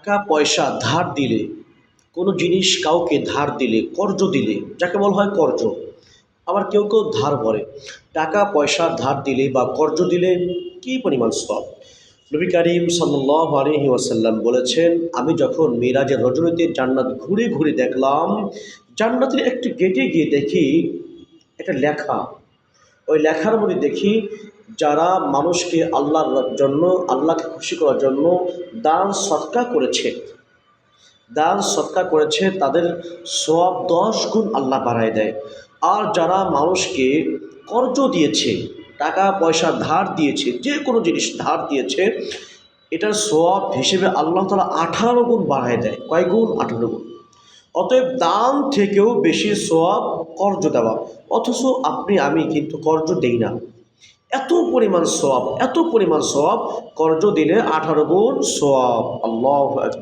টাকা পয়সা ধার দিলে, কোনো জিনিস কাউকে ধার দিলে, কর্জ দিলে, যাকে বলা হয় কর্জ, আবার কেউ কেউ ধার করে টাকা পয়সা ধার দিলে বা কর্জ দিলে কী পরিমাণ সব নবী করিম আলহি ওয়াসাল্লাম বলেছেন, আমি যখন মিরাজের রজনীতে জান্নাত ঘুরে ঘুরে দেখলাম, জান্নাতের একটি গেটে গিয়ে দেখি, একটা লেখা ওই লেখার মধ্যে দেখি যারা মানুষকে আল্লাহর জন্য, আল্লাহকে খুশি করার জন্য দান সৎকা করেছে। দান সৎকা করেছে, তাদের সব দশ গুণ আল্লাহ বাড়ায় দেয়। আর যারা মানুষকে কর্জ দিয়েছে, টাকা, পয়সা ধার দিয়েছে, যে কোনো জিনিস ধার দিয়েছে, এটার সব হিসেবে আল্লাহ তালা আঠারো গুণ বাড়ায় দেয়। কয় গুণ? আঠারো গুণ। অতএব দান থেকেও বেশি সোয়াব কর্জ দেওয়া। অথচ আপনি, আমি কিন্তু কর্জ দেই না। এত পরিমাণ সোয়াব এত পরিমাণ সোয়াব কর্জ দিলে আঠারো গুণ সোয়াব আল্লাহ